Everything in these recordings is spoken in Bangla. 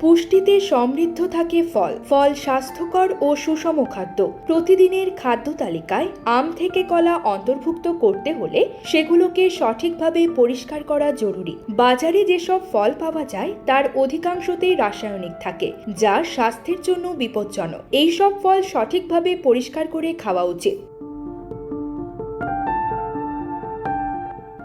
পুষ্টিতে সমৃদ্ধ থাকে ফল। ফল স্বাস্থ্যকর ও সুষম খাদ্য। প্রতিদিনের খাদ্য তালিকায় আম থেকে কলা অন্তর্ভুক্ত করতে হলে সেগুলোকে সঠিকভাবে পরিষ্কার করা জরুরি। বাজারে যেসব ফল পাওয়া যায়, তার অধিকাংশতেই রাসায়নিক থাকে, যা স্বাস্থ্যের জন্য বিপজ্জনক। এইসব ফল সঠিকভাবে পরিষ্কার করে খাওয়া উচিত।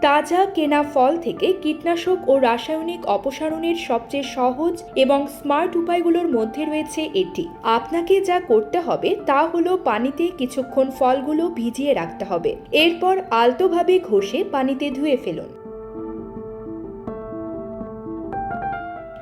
তাজা কেনা ফল থেকে কীটনাশক ও রাসায়নিক অপসারণের সবচেয়ে সহজ এবং স্মার্ট উপায়গুলোর মধ্যে রয়েছে এটি। আপনাকে যা করতে হবে তা হলো পানিতে কিছুক্ষণ ফলগুলো ভিজিয়ে রাখতে হবে। এরপর আলতোভাবে ঘষে পানিতে ধুয়ে ফেলুন।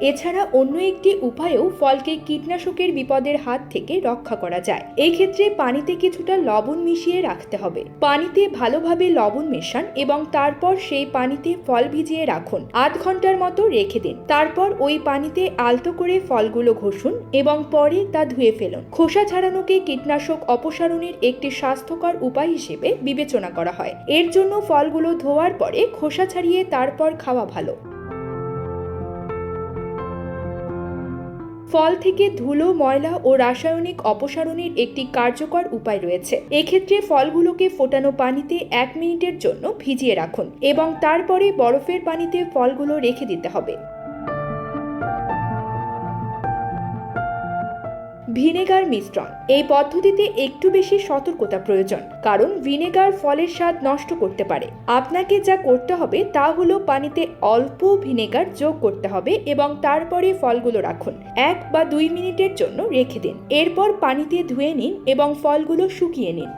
এছাড়া অন্য একটি উপায়েও ফলকে কীটনাশকের বিপদের হাত থেকে রক্ষা করা যায়। এই ক্ষেত্রে পানিতে কিছুটা লবণ মিশিয়ে রাখতে হবে। পানিতে ভালোভাবে লবণ মেশান এবং তারপর সেই পানিতে ফল ভিজিয়ে রাখুন। আধ ঘণ্টার মতো রেখে দিন। তারপর ওই পানিতে আলতো করে ফলগুলো ঘষুন এবং পরে তা ধুয়ে ফেলুন। খোসা ছাড়ানোকে কীটনাশক অপসারণের একটি স্বাস্থ্যকর উপায় হিসেবে বিবেচনা করা হয়। এর জন্য ফলগুলো ধোয়ার পরে খোসা ছাড়িয়ে তারপর খাওয়া ভালো। ফল থেকে ধুলো, ময়লা ও রাসায়নিক অপসারণের একটি কার্যকর উপায় রয়েছে। এক্ষেত্রে ফলগুলোকে ফোটানো পানিতে এক মিনিটের জন্য ভিজিয়ে রাখুন এবং তারপরে বরফের পানিতে ফলগুলো রেখে দিতে হবে। ভিনেগার মিশ্রণ। এই পদ্ধতিতে একটু বেশি সতর্কতা প্রয়োজন, কারণ ভিনেগার ফলের স্বাদ নষ্ট করতে পারে। আপনাকে যা করতে হবে তা হলো পানিতে অল্প ভিনেগার যোগ করতে হবে এবং তারপরে ফলগুলো রাখুন। এক বা দুই মিনিটের জন্য রেখে দিন। এরপর পানিতে ধুয়ে নিন এবং ফলগুলো শুকিয়ে নিন।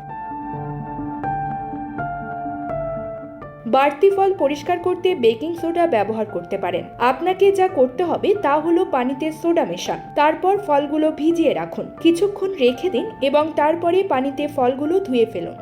বাড়তি ফল পরিষ্কার করতে বেকিং সোডা ব্যবহার করতে পারেন। আপনাকে যা করতে হবে তা হলো পানিতে সোডা মেশান। তারপর ফলগুলো ভিজিয়ে রাখুন। কিছুক্ষণ রেখে দিন এবং তারপরে পানিতে ফলগুলো ধুয়ে ফেলুন।